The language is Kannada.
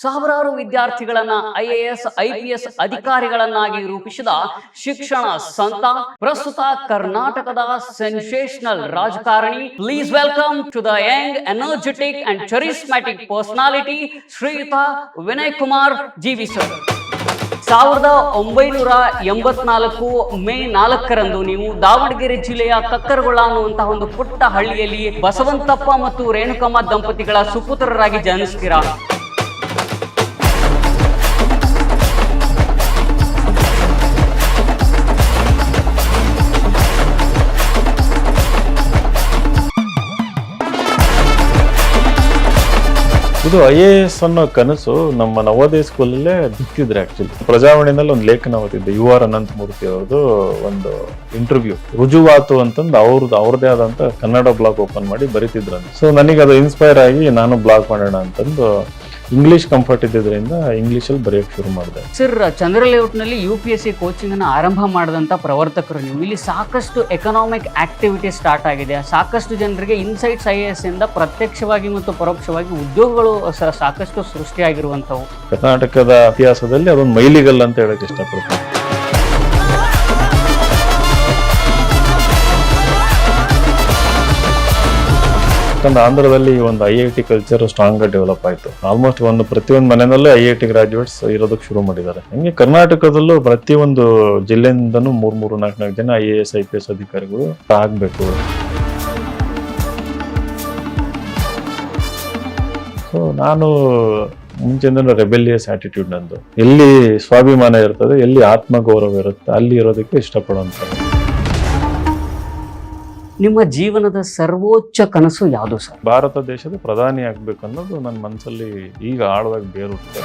ಸಾವಿರಾರು ವಿದ್ಯಾರ್ಥಿಗಳನ್ನ ಐಎಎಸ್ ಐಪಿಎಸ್ ಅಧಿಕಾರಿಗಳನ್ನಾಗಿ ರೂಪಿಸಿದ ಶಿಕ್ಷಣ ಸಂತ, ಪ್ರಸ್ತುತ ಕರ್ನಾಟಕದ ಸೆನ್ಸೇಷನಲ್ ರಾಜಕಾರಣಿ please welcome to the young energetic and charismatic personality ಶ್ರೀಯುತ ವಿನಯ್ ಕುಮಾರ್ ಜೀವಿ ಸರ್. ಸಾವಿರದ ಒಂಬೈನೂರ ಎಂಬತ್ನಾಲ್ಕು ಮೇ ನಾಲ್ಕರಂದು ನೀವು ದಾವಣಗೆರೆ ಜಿಲ್ಲೆಯ ಕಕ್ಕರಗೊಳ ಅನ್ನುವಂತಹ ಒಂದು ಪುಟ್ಟ ಹಳ್ಳಿಯಲ್ಲಿ ಬಸವಂತಪ್ಪ ಮತ್ತು ರೇಣುಕಮ್ಮ ದಂಪತಿಗಳ ಸುಪುತ್ರರಾಗಿ ಜನಿಸ್ತೀರಾ? ಇದು ಐ ಎ ಎಸ್ ಅನ್ನೋ ಕನಸು ನಮ್ಮ ನವೋದಯ ಸ್ಕೂಲಲ್ಲೇ ಬಿತ್ತಿದ್ರೆ ಆಕ್ಚುಲಿ ಪ್ರಜಾವಾಣಿನಲ್ಲಿ ಒಂದು ಲೇಖನ ಓದಿದ್ದೆ, ಯು ಆರ್ ಅನಂತಮೂರ್ತಿ ಅವ್ರದ್ದು ಒಂದು ಇಂಟರ್ವ್ಯೂ ರುಜುವಾತು ಅಂತಂದು ಅವ್ರದ್ದು ಅವ್ರದೇ ಆದಂತ ಕನ್ನಡ ಬ್ಲಾಗ್ ಓಪನ್ ಮಾಡಿ ಬರೀತಿದ್ರು ಸೊ ನನಗೆ ಅದು ಇನ್ಸ್ಪೈರ್ ಆಗಿ ನಾನು ಬ್ಲಾಗ್ ಮಾಡೋಣ ಅಂತಂದು ಇಂಗ್ಲಿಷ್ ಕಂಫರ್ಟ್ ಇದ್ದಿದ್ರಿಂದ ಇಂಗ್ಲಿಷಲ್ಲಿ ಬರೆಯೋಕೆ ಶುರು ಮಾಡಿದೆ. Sir Chandra ಲೇಔಟ್ನಲ್ಲಿ U P S C coaching ಅನ್ನು ಆರಂಭ ಮಾಡಿದಂಥ ಪ್ರವರ್ತಕರು ನೀವು. ಇಲ್ಲಿ ಸಾಕಷ್ಟು ಎಕನಾಮಿಕ್ ಆಕ್ಟಿವಿಟಿ ಸ್ಟಾರ್ಟ್ ಆಗಿದೆ. ಸಾಕಷ್ಟು ಜನರಿಗೆ ಇನ್ಸೈಟ್ಸ್ ಐ ಎಸ್ ಇಂದ ಪ್ರತ್ಯಕ್ಷವಾಗಿ ಮತ್ತು ಪರೋಕ್ಷವಾಗಿ ಉದ್ಯೋಗಗಳು ಸಾಕಷ್ಟು ಸೃಷ್ಟಿಯಾಗಿರುವಂಥವು. ಕರ್ನಾಟಕದ ಇತಿಹಾಸದಲ್ಲಿ ಅದೊಂದು ಮೈಲಿಗಲ್ ಅಂತ ಹೇಳಕ್ ಇಷ್ಟಪಡ್ತೀನಿ. ಯಾಕಂದ್ರೆ ಆಂಧ್ರದಲ್ಲಿ ಒಂದು I I T culture strong develop ಆಯ್ತು. ಆಲ್ಮೋಸ್ಟ್ ಒಂದು ಪ್ರತಿಯೊಂದು ಮನೆಯಲ್ಲೂ ಐ ಐ ಟಿ ಗ್ರಾಜುಯೇಟ್ಸ್ ಇರೋದಕ್ಕೆ ಶುರು ಮಾಡಿದ್ದಾರೆ. ಹಂಗೆ ಕರ್ನಾಟಕದಲ್ಲೂ ಪ್ರತಿಯೊಂದು ಜಿಲ್ಲೆಯಿಂದನೂ ಮೂರು ಮೂರು, ನಾಲ್ಕು ನಾಲ್ಕು ಜನ I A S, I P S ಅಧಿಕಾರಿಗಳು ಆಗ್ಬೇಕು. ಸೊ ನಾನು ಮುಂಚೆಯಿಂದ ರೆಬೆಲಿಯಸ್ ಆಟಿಟ್ಯೂಡ್ ನಂದು. ಎಲ್ಲಿ ಸ್ವಾಭಿಮಾನ ಇರ್ತದೆ, ಎಲ್ಲಿ ಆತ್ಮಗೌರವ ಇರುತ್ತೆ, ಅಲ್ಲಿ ಇರೋದಕ್ಕೆ ಇಷ್ಟಪಡುವಂತ ನಿಮ್ಮ ಜೀವನದ ಸರ್ವೋಚ್ಚ ಕನಸು ಯಾವುದು ಸರ್? ಭಾರತ ದೇಶದ ಪ್ರಧಾನಿ ಆಗ್ಬೇಕು ಅನ್ನೋದು ನನ್ನ ಮನಸ್ಸಲ್ಲಿ ಈಗ ಆಳವಾಗಿ ಬೇರೂರುತ್ತೆ